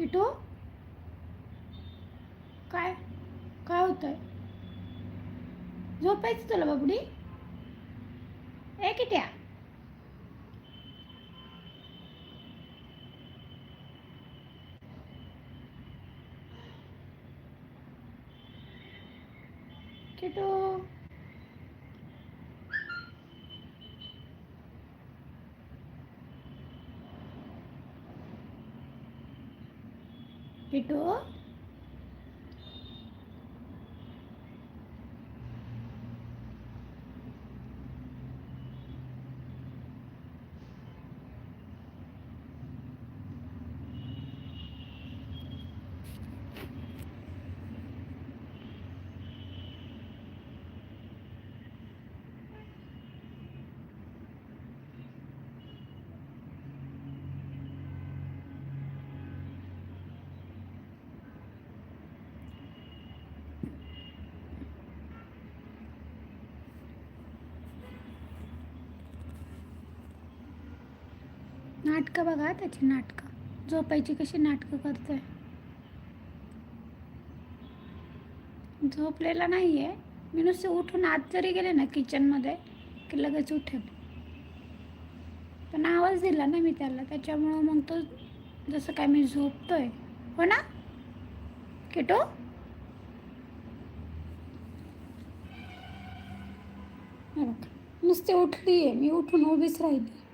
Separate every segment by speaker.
Speaker 1: किटू? काय? काय होतंय? झोपायचं तुला बाबडी? ए किट्या. किटू. किटू नाटकं बघा त्याची नाटकं. झोपायची कशी नाटकं करते? झोपलेला नाही आहे मी नुसते उठून आत जरी गेले ना किचनमध्ये की लगेच उठेल पण आवाज दिला ना मी त्याला त्याच्यामुळं मग तो जसं काय मी झोपतोय. हो ना? किटो? नुसते उठली आहे मी उठून उभीच राहिली.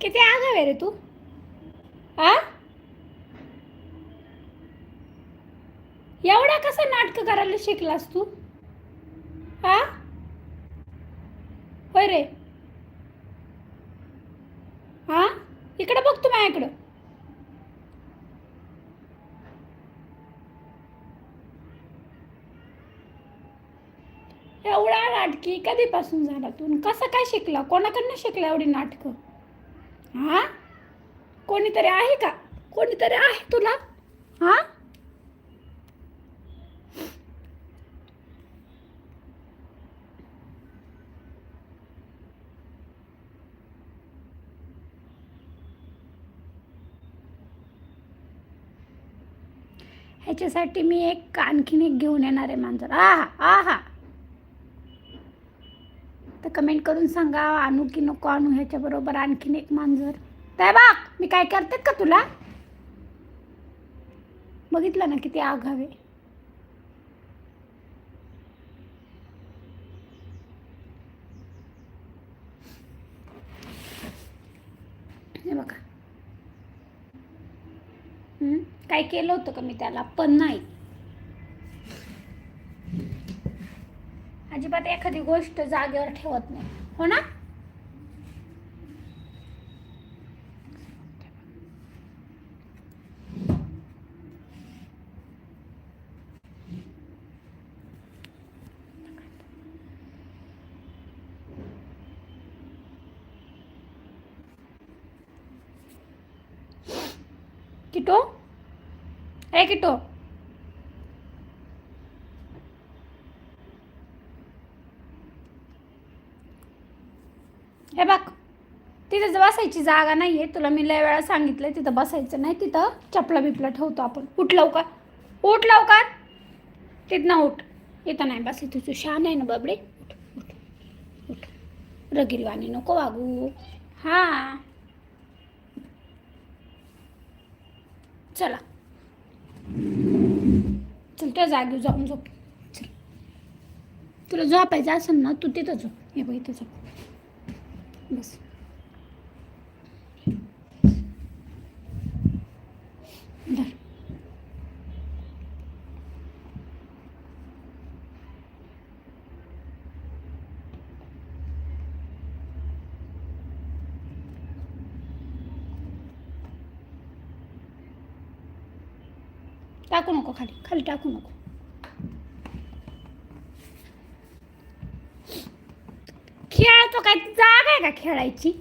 Speaker 1: किती आगाव आहे रे तू? आ एवढा कसा नाटकं करायला शिकलास तू? हा? होय रे. हा? इकडं बघ तू माझ्याकडं. एवढा नाटकी कधीपासून झाला तू? कसं काय शिकला? कोणाकडनं शिकला एवढी नाटकं? हा? कोणीतरी आहे का? कोणीतरी आहे तुला? हा? ह्याच्यासाठी मी एक आणखीन एक घेऊन येणार आहे मांजर. आहा आहा. कमेंट करून सांगा आणू की नको आणू ह्याच्याबरोबर आणखीन एक मांजर. काय बाग मी काय करते का तुला? बघितलं ना किती आघावे हे बघा. काय केलं होतं का मी त्याला? पण नाही. अजिबात एखादी गोष्ट जागेवर ठेवत नाही. हो ना? किटो? ए किटो हे बघ तिथं बसायची जागा नाही आहे तुला मी लय वेळा सांगितलं तिथं बसायचं नाही तिथं चपला बिपला ठेवतो आपण. उठ लवकर. उठ लवकर. तिथनं उठ. इथं नाही बसली तुझं शान आहे ना बाबडे? उठ उठ उठ. रगिरवाणी नको वागू. हां. चला. चल त्या जागी जाऊन झोप. चल. तुला झोपायचं असेल ना तू तिथं झोप. हे बघ इथं झोप. बस धर टाकू नको खाली खाली टाकू नको. खेळतो काय? जागा आहे का खेळायची?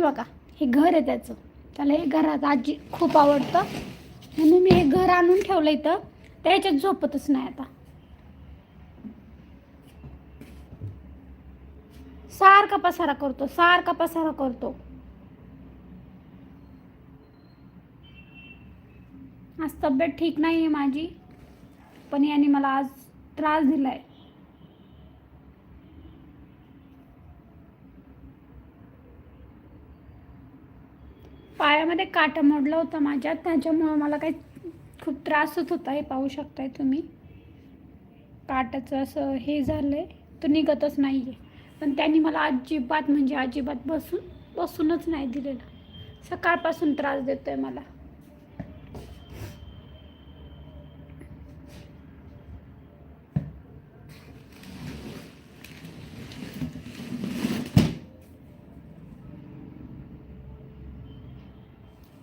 Speaker 1: हे बघा हे घर आहे त्याचं. त्याला हे घरात आजी खूप आवडतं. म्हणून मी हे घर आणून ठेवलं इथं. त्याच्यात झोपतच नाही आता. सारखा पसारा करतो सारखा पसारा करतो. आज तब्येत ठीक नाही आहे माझी पण याने मला आज त्रास दिलाय. पायामध्ये काटा मोडला होता माझ्या त्याच्यामुळं मला काही खूप त्रास होत होता हे पाहू शकताय तुम्ही. काटाचं असं हे झालं आहे तो निघतच नाही आहे पण त्यांनी मला अजिबात म्हणजे अजिबात बसून बसूनच नाही दिलेलं. सकाळपासून त्रास देतो आहे मला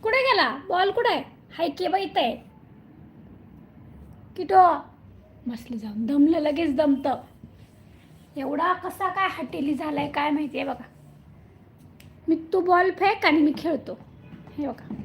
Speaker 1: कुठे गेला बॉल कुठे आहे हाय के बाई आहे. किटो. बसली जाऊन. दमलं लगेच दमतं. एवढा कसा काय हटेली झालाय काय माहिती आहे बघा. मी तू बॉल फेक आणि मी खेळतो. हे बघा.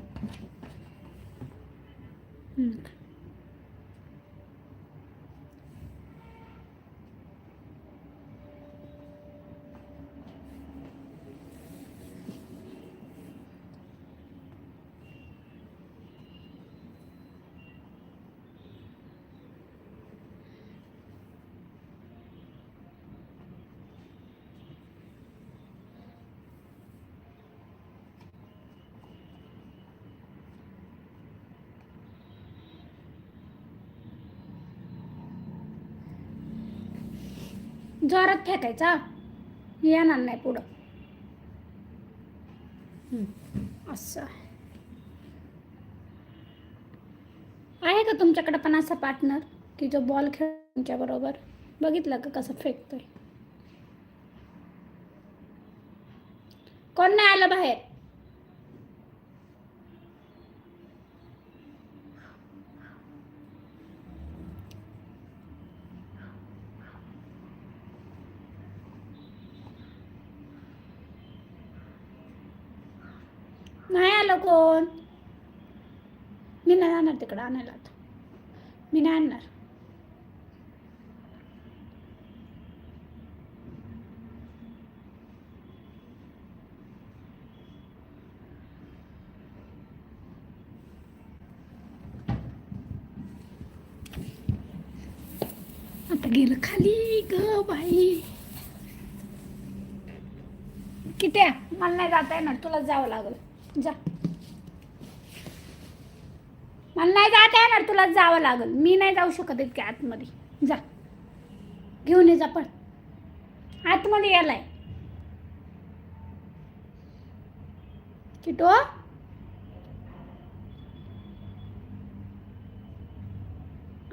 Speaker 1: जोरात फेकायचा येणार नाही पुढं. असं. आहे का तुमच्याकडे पण असा पार्टनर की जो बॉल खेळ तुमच्याबरोबर बरोबर? बघितलं का कसं फेकतोय? कोण नाही आलं बाहेर? आलं कोण? मी नाही जाणार तिकडं आणायला आता. मी नाही आणणार. आता गेलं खाली ग बाई. किती मला नाही जाता येणार तुला जावं लागलं. जा. मला नाही जाता येणार तुला जावं लागल. मी नाही जाऊ शकत इतक्या आतमध्ये. जा. घेऊन ये जा पण. आतमध्ये यायलाय. किटो?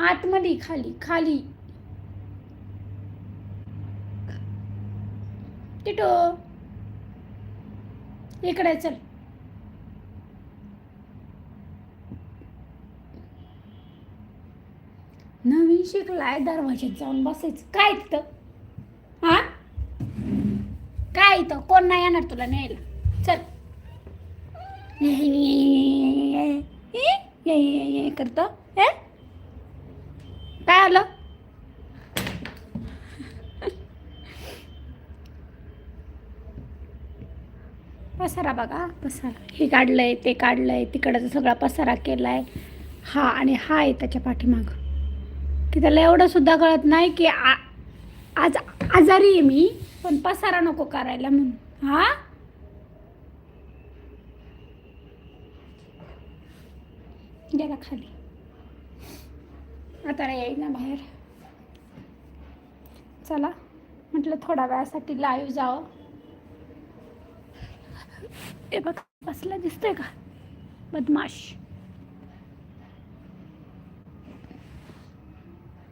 Speaker 1: आतमध्ये खाली खाली. किटो? इकडे चल. मी शिकलाय दरवाज्यात जाऊन बसायचं काय तिथं हा काय इथं कोण नाही येणार तुला न्यायला चल करत हे काय आलं पसारा बघा पसारा हे काढलंय ते काढलंय तिकडचा सगळा पसारा केलाय हा आणि हा आहे त्याच्या पाठीमागं की त्याला एवढंसुद्धा कळत नाही की आ आज आजारी आहे मी पण पसारा नको करायला म्हणून. हा? गेला खाली. आता नाही येईना बाहेर. चला म्हटलं थोड्या वेळासाठी लाईव्ह जावं. हे बघ बसला दिसतंय का? बदमाश.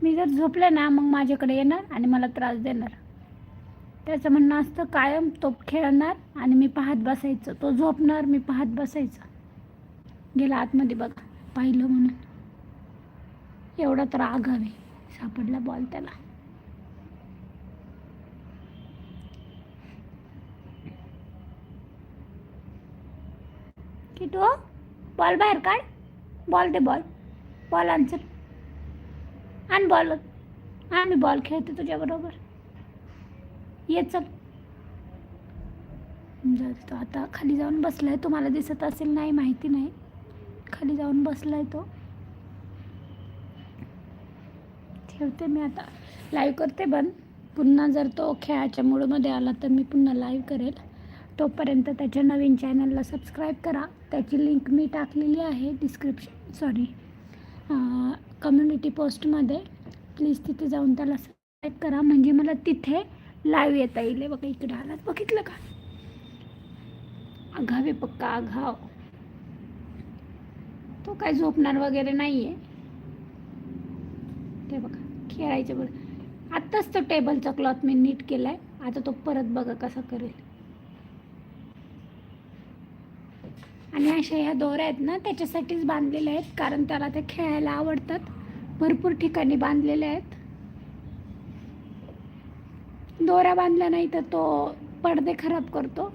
Speaker 1: मी जर झोपले ना मग माझ्याकडे येणार आणि मला त्रास देणार. त्याचं म्हणणं असतं कायम तो खेळणार आणि मी पाहत बसायचं. तो झोपणार मी पाहत बसायचं. गेला आतमध्ये बघा पाहिलं म्हणून. एवढा तर आगावे सापडला बॉल त्याला. किटू बॉल बाहेर काढ. बॉल दे बॉल बॉल आन्सर आण बॉल आम्ही बॉल खेळते तुझ्याबरोबर. ये चल. तो. आता खाली जाऊन बसलाय. तुम्हाला दिसत असेल नाही माहिती नाही. खाली जाऊन बसला आहे तो. ठेवते मी आता. लाईव्ह करते बंद. पुन्हा जर तो खेळाच्या मूडमध्ये आला तर मी पुन्हा लाईव्ह करेल. तोपर्यंत त्याच्या नवीन चॅनलला सबस्क्राईब करा. त्याची लिंक मी टाकलेली आहे डिस्क्रिप्शन सॉरी कम्युनिटी पोस्टमध्ये प्लीज तिथे जाऊन त्याला सबस्क्राईब करा. म्हणजे मला तिथे लाईव्ह येता येईल. बघा इकडे आलात. बघितलं का? आघावे पक्का आघाव. तो काय झोपणार वगैरे नाही आहे ते बघा खेळायचे बघ. आत्ताच तो टेबलचा क्लॉथ मी नीट केला आहे आता तो परत बघा कसा करेल. आणि अशा ह्या दोऱ्या आहेत ना त्याच्यासाठीच बांधलेल्या आहेत कारण त्याला ते खेळायला आवडतात. भरपूर ठिकाणी बांधलेल्या आहेत. दोऱ्या बांधल्या नाही तर तो पडदे खराब करतो.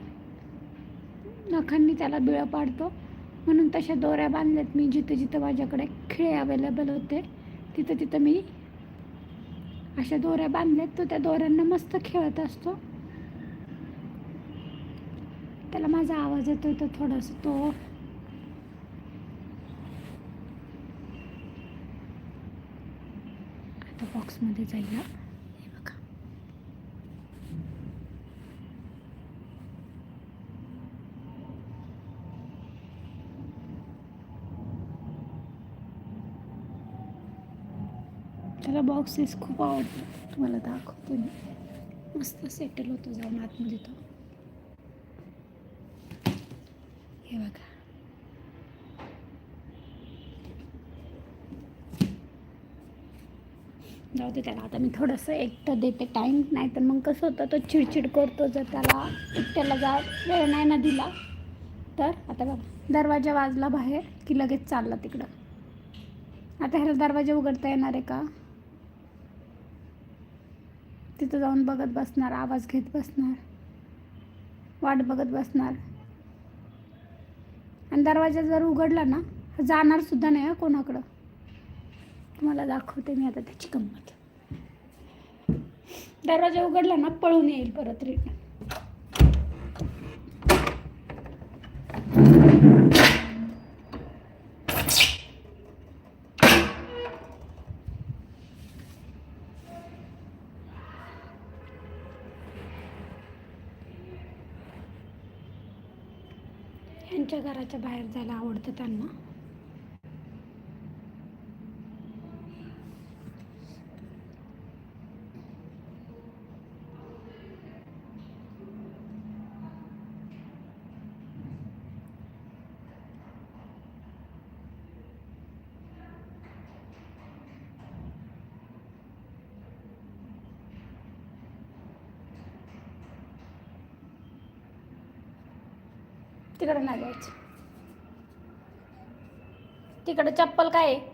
Speaker 1: नखांनी त्याला बिळं पाडतो. म्हणून तशा दोऱ्या बांधल्यात मी जिथे जिथं माझ्याकडे खेळ अवेलेबल होते तिथं तिथं मी अशा दोऱ्या बांधल्यात. तो त्या दोऱ्यांना मस्त खेळत असतो. त्याला माझा आवाज येतोय तर थोडासा तो. आता बॉक्समध्ये जाईल हे बघा. त्याला बॉक्सेस खूप आवडतात. तुम्हाला दाखवतो मी. मस्त सेटल होतो जाऊन आतमध्ये तो. हे बघा. जाऊ दे त्याला आता मी थोडंसं एकटं देते टाईम नाही तर मग कसं होतं तो चिडचिड करतो जर त्याला एकट्याला जा वेळ नाही ना दिला तर आता बघा दरवाजा वाजला बाहेर की लगेच चालला तिकडं. आता ह्याला दरवाजा उघडता येणार आहे का? तिथं जाऊन बघत बसणार आवाज घेत बसणार वाट बघत बसणार. आणि दरवाजा जर उघडला ना जाणार सुद्धा नाही कोणाकडं. तुम्हाला दाखवते मी आता त्याची गंमत. दरवाजा उघडला ना पळून येईल परत रिटर्न त्यांच्या घराच्या बाहेर जायला आवडतं त्यांना. तिकडे नाही जायचं. तिकडं चप्पल काय आहे?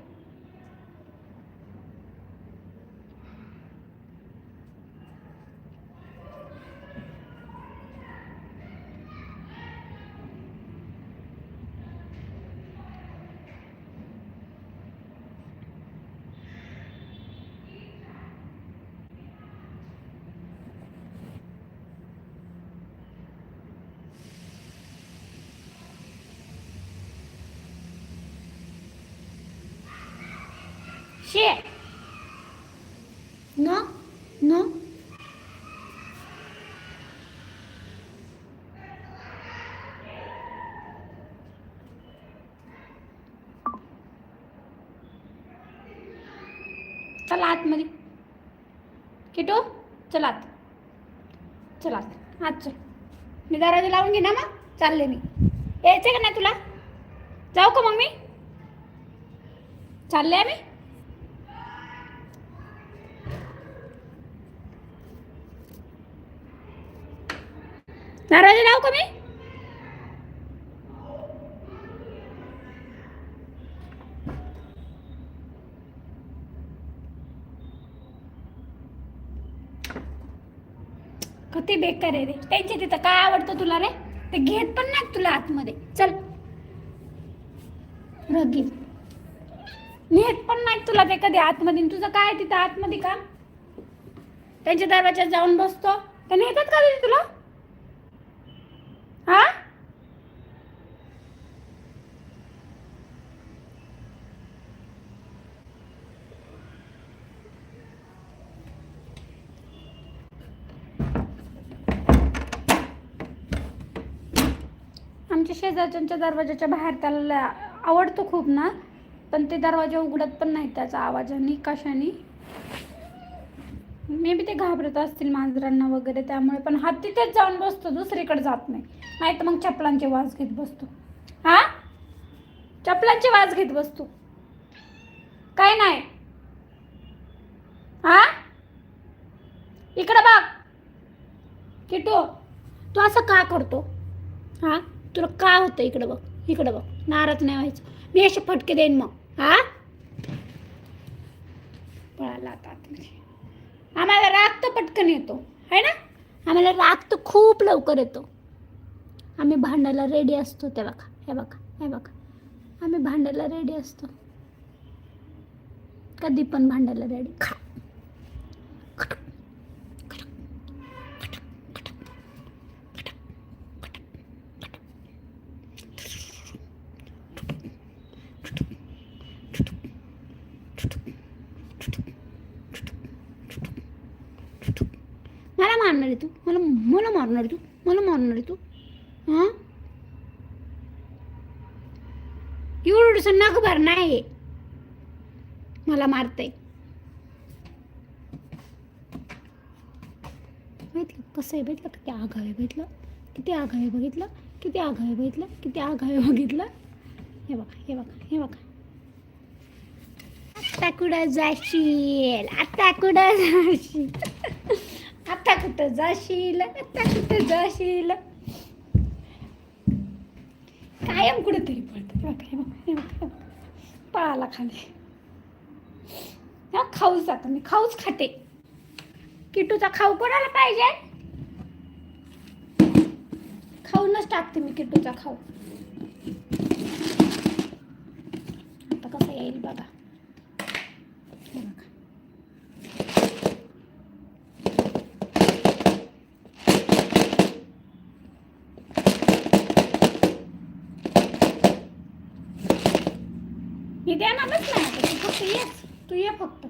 Speaker 1: No? No? चला आतमध्ये. किटो चला आत. चला आत. आत चल. मी दरवाजा लावून घे ना मग. चालले मी. यायचं का नाही तुला? जाऊ का मग मी? चालले आम्ही? दरवाजा लावू का मी किती बेकार आहे रे? त्यांच्या तिथं काय आवडतं तुला रे? ते घेत पण नाही तुला आतमध्ये. चल. रगी. नेत पण नाही तुला ते कधी आतमध्ये. तुझं काय तिथं आतमध्ये काम? त्यांच्या दरवाज्यात जाऊन बसतो. ते नेतात का कधी तुला? हा? आमच्या शेजारच्या दरवाजाच्या बाहेर त्याला आवडतो खूप ना पण ते दरवाजा उघडत पण नाही त्याचा आवाजाने कशाने. मे बी ते घाबरत असतील मांजरांना वगैरे त्यामुळे पण हा तिथेच जाऊन बसतो दुसरीकडे जात नाही. नाही तर मग चपलांचे वास घेत बसतो. हा? चपलांचे वास घेत बसतो. काय नाही? हा? इकडं बघ. किटो तू असं का करतो? हा? तुला काय होतं इकडं बघ. इकडं बघ. नाराज नाही व्हायचं. मी असे फटके देईन मग. हा? पळाला आता आतमध्ये. आम्हाला राग तर पटकन येतो. है ना? आम्हाला राग तर खूप लवकर येतो. आम्ही भांडायला रेडी असतो ते बघा हे बघा हे बघा. आम्ही भांडायला रेडी असतो. कधी पण भांडायला रेडी खा मला मारणार आहे तू? मला मला मारणार आहे तू? मला मारणार आहे तू? हां? एवढंसं नखभर नाही. मला मारते बघितलं? कसं आहे बघितलं? किती आघाव आहे बघितलं? किती आघाव आहे बघितलं? किती आघाव आहे बघितलं? किती आघाव आहे बघितलं? हे बघा हे बघा हे बघा. आता कुठं जाशील? आता कुठं जाशील? आता कुठं जाशील? आता कुठं जाशील? कायम कुठेतरी पळत पळाला खाली. हा, खाऊच जातं मी खाऊच खाते. किटूचा खाऊ कोणाला पाहिजे? खाऊनच टाकते मी किटूचा खाऊ आता कसं येईल बघा हे बघा मी देणारच नाही आता तू फक्त येच तू ये फक्त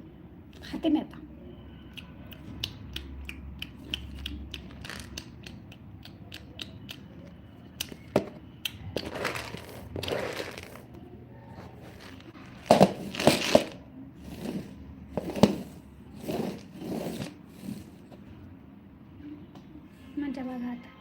Speaker 1: खाते मी आता मजा बघा आता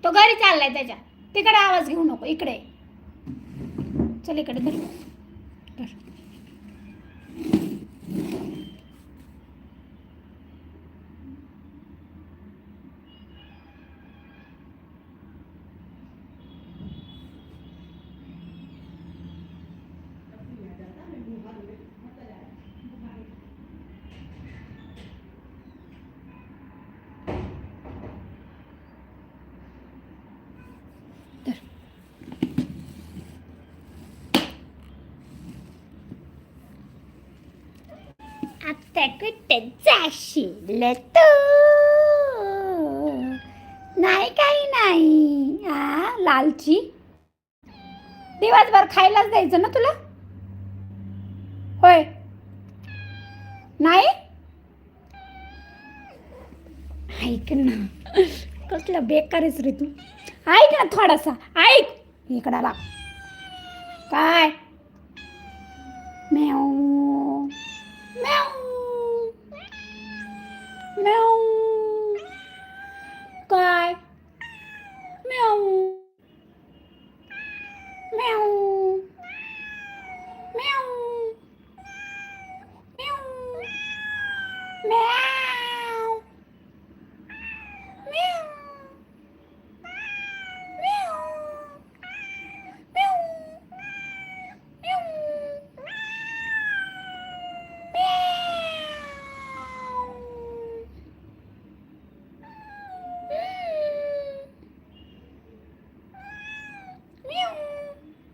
Speaker 1: तो घरी चाललाय त्याच्या. तिकडे आवाज घेऊ नको इकडे चल इकडे धर धर. आता जाशील तू नाही काही नाही. आ लालची? दिवसभर खायलाच द्यायचं ना तुला? होय. नाही? ऐक ना. कसलं बेकारच रे तू. ऐक ना थोडासा. ऐक. इकडं काय म्याऊ म्याऊ म्याऊ काय म्याऊ म्याऊ म्याऊ म्याऊ म्याऊ म्याऊ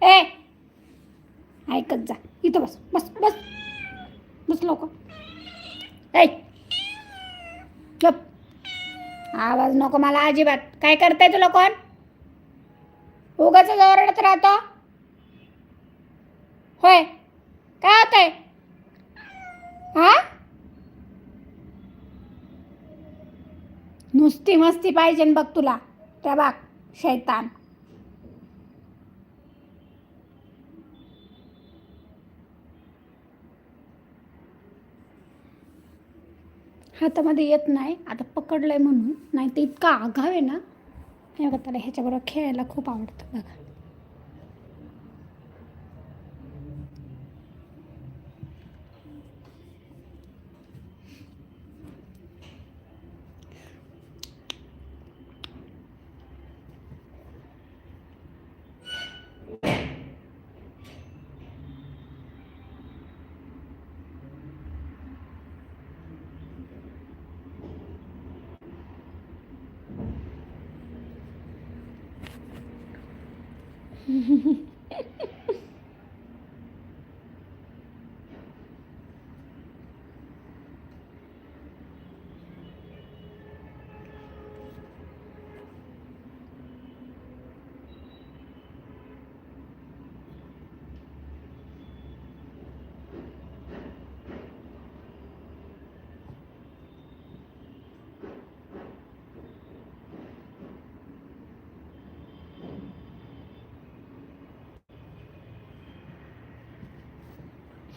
Speaker 1: ए ऐकत जा इथं बस बस बस बस लोक ऐ गप आवाज नको मला अजिबात. काय करताय तुला कोण? उगाच ओरडत राहतो. होय. काय होतंय? हा? नुसती मस्ती पाहिजे बघ तुला. त्या बाग शैतान. हातामध्ये येत नाही. आता पकडलं आहे म्हणून. नाही तर इतका आघाव आहे ना. हे बघा त्याला ह्याच्याबरोबर खेळायला खूप आवडतं बघा.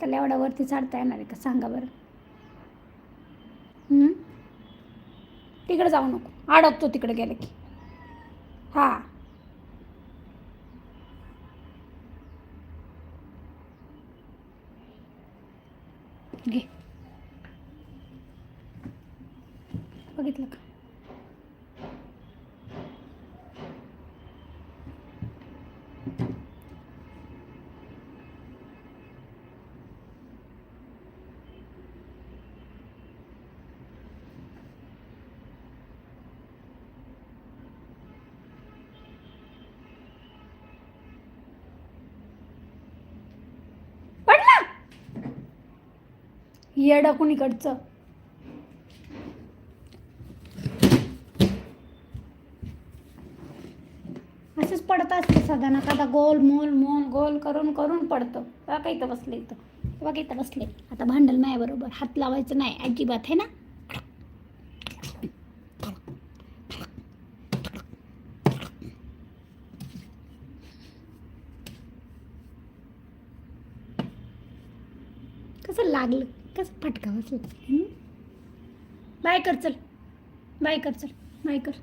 Speaker 1: त्याला एवढा वरती चढता येणार आहे का? सांगा बरं. तिकडे जाऊ नको. अडकतो तिकडे गेलं की हा घे बघितलं का येडं कुणीकडचं? असंच पडत असतं साधारण ना कादा गोल मोल मोल गोल करून करून पडतं. बघा का इथं बसले इथं. बघा इथं बसले. आता भांडल नाही बरोबर. हात लावायचं नाही. अजिबात आहे ना कसं लागलं कसं फटका बसला हं? बाय कर चल. बाय कर चल. बाय कर.